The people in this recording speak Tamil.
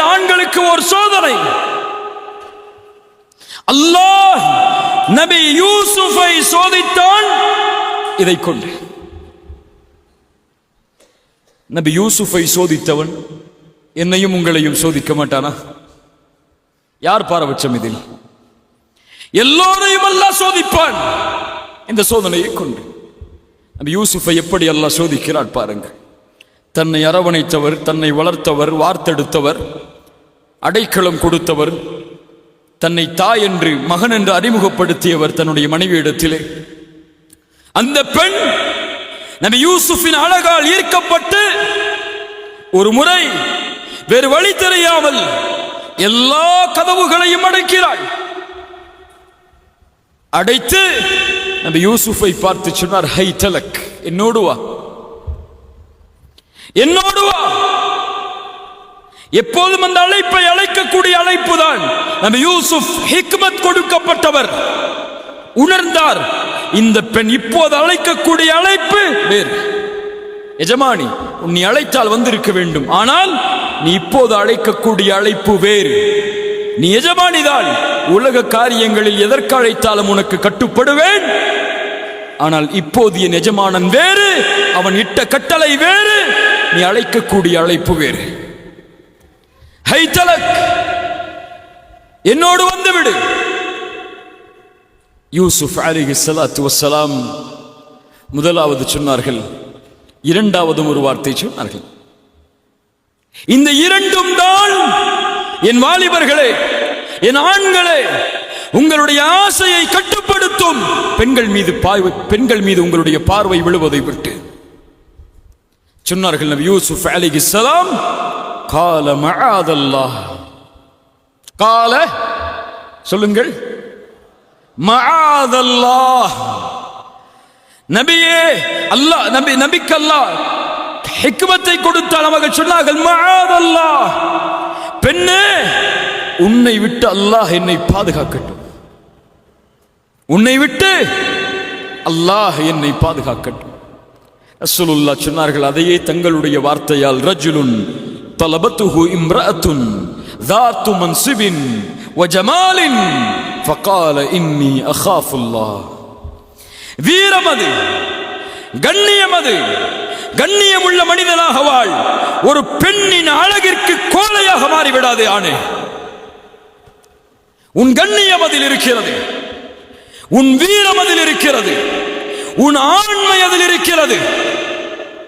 ஏழு ஆண்களுக்கு ஒரு சோதனை. அல்லாஹ் நபி யூசுஃபை சோதித்தான் இதை கொண்டு நபி யூசுஃபை சோதித்தவன் என்னையும் உங்களையும் சோதிக்க மாட்டானா? யார் பாரபட்சம் இதில்? எல்லோரையும் அல்லாஹ் சோதிப்பான். இந்த சோதனையை கொண்டு நபி யூசுஃபை எப்படி அல்லாஹ் சோதிக்கிறார் பாருங்கள். தன்னை அரவணைத்தவர் தன்னை வளர்த்தவர் வார்த்தெடுத்தவர் அடைக்கலம் கொடுத்தவர் தன்னை தாய் என்று மகன் என்று அறிமுகப்படுத்தியவர் தன்னுடைய மனைவியிடத்திலே அந்த பெண் நபி யூசுஃபின் அழகால் ஈர்க்கப்பட்டு ஒரு முறை வேறு வழி தெரியாமல் எல்லா கதவுகளையும் அடைக்கிறாள். அடைத்து நபி யூசுஃபை பார்த்து சொன்னார் ஹை தலக் என்னோடு வா. என்னோடு வா. எப்போதும் அந்த அழைப்பை அழைக்கக்கூடிய அழைப்பு தான் நம்ம யூசுப் ஹிக்மத் கொடுக்கப்பட்டவர். உணர்ந்தார். இந்த பெண் இப்போது அழைக்கக்கூடிய அழைப்பு வேறு. எஜமானி உன்னை அழைத்தால் வந்திருக்க வேண்டும். ஆனால் நீ இப்போது அழைக்கக்கூடிய அழைப்பு வேறு. நீ எஜமானிதான் உலக காரியங்களில் எதற்கு அழைத்தாலும் உனக்கு கட்டுப்படுவேன். ஆனால் இப்போது என் எஜமானன் வேறு அவன் இட்ட கட்டளை வேறு நீ அழைக்கக்கூடிய அழைப்பு வேறு. ஹைதலக் என்னோடு வந்துவிடு. யூசுப் அலிஹி சலாத்து வசலாம் முதலாவது சொன்னார்கள் இரண்டாவதும் ஒரு வார்த்தை சொன்னார்கள். இந்த இரண்டும் தான் என் வாலிபர்களே என் ஆண்களே உங்களுடைய ஆசையை கட்டுப்படுத்தும். பெண்கள் மீது பாய்வு பெண்கள் மீது உங்களுடைய பார்வை விழுவதை விட்டு. சொன்னார்கள் நபி யூசுப் அலிஹி சலாம் கால மஆதல்லாஹ் கால சொல்லுங்கள். மகாதல்லா நபியே அல்லாஹ் நபி நபிக்கு அல்லாஹ் ஹிக்மத்தை கொடுத்தால் அவங்க சொன்னார்கள் மகாதல்லா பெண்ணே உன்னை விட்டு அல்லாஹ் என்னை பாதுகாக்கட்டும். உன்னை விட்டு அல்லாஹ் என்னை பாதுகாக்கட்டும். ரசூலுல்லா சொன்னார்கள் அதையே தங்களுடைய வார்த்தையால் ரஜுலுன் தலபத்துஹு இம்ரஅத்துன் ذات منصب وجمال فقال إني أخاف الله வீரமது கண்ணியமது கண்ணியமுள்ள மனிதனாக வாழ் ஒரு பெண்ணின் அழகிற்கு கோலையாக மாறிவிடாதே ஆணே உன் கண்ணியம் அதில் இருக்கிறது உன் வீரம் அதில் இருக்கிறது உன் ஆண்மை அதில் இருக்கிறது